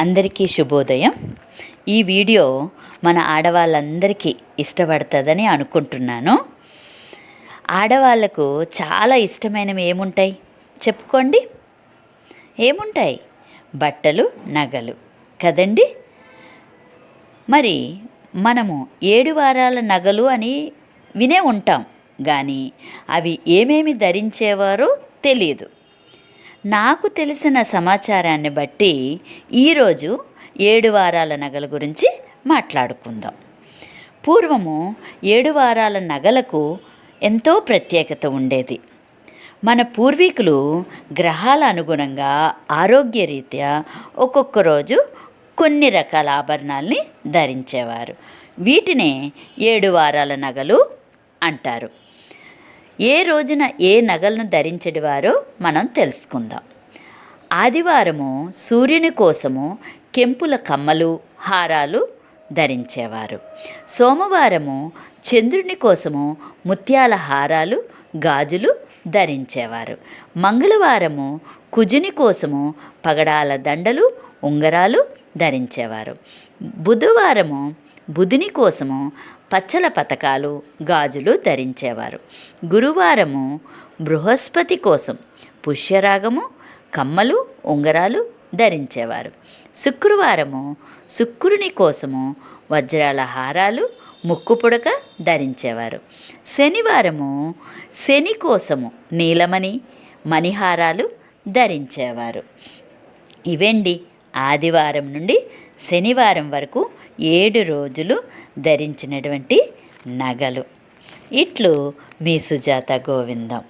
అందరికీ శుభోదయం. ఈ వీడియో మన ఆడవాళ్ళందరికీ ఇష్టపడుతుందని అనుకుంటున్నాను. ఆడవాళ్ళకు చాలా ఇష్టమైనవి ఏముంటాయి? చెప్పుకోండి. ఏముంటాయి? బట్టలు నగలు. కదండి? మరి మనము ఏడు వారాల నగలు అని వినే ఉంటాం. కానీ అవి ఏమేమి ధరించేవారో తెలియదు నాకు తెలిసిన సమాచారాన్ని బట్టి ఈరోజు ఏడు వారాల నగల గురించి మాట్లాడుకుందాం. పూర్వము ఏడు వారాల నగలకు ఎంతో ప్రత్యేకత ఉండేది. మన పూర్వీకులు గ్రహాల అనుగుణంగా ఆరోగ్యరీత్యా ఒక్కొక్క రోజు కొన్ని రకాల ఆభరణాల్ని ధరించేవారు. వీటినే ఏడు వారాల నగలు అంటారు. ఏ రోజున ఏ నగలను ధరించడివారో మనం తెలుసుకుందాం. ఆదివారము సూర్యుని కోసము కెంపుల కమ్మలు హారాలు ధరించేవారు. సోమవారము చంద్రుని కోసము ముత్యాల హారాలు గాజులు ధరించేవారు. మంగళవారము కుజుని కోసము పగడాల దండలు ఉంగరాలు ధరించేవారు. బుధవారము బుధుని కోసము పచ్చల పతకాలు గాజులు ధరించేవారు. గురువారము బృహస్పతి కోసం పుష్యరాగము కమ్మలు ఉంగరాలు ధరించేవారు. శుక్రవారము శుక్రుని కోసము వజ్రాల హారాలు ముక్కు పుడక ధరించేవారు. శనివారము శని కోసము నీలమణి మణిహారాలు ధరించేవారు. ఇవండి? ఆదివారం నుండి శనివారం వరకు ఏడు రోజులు ధరించినటువంటి నగలు. ఇట్లు మీ సుజాత గోవిందం.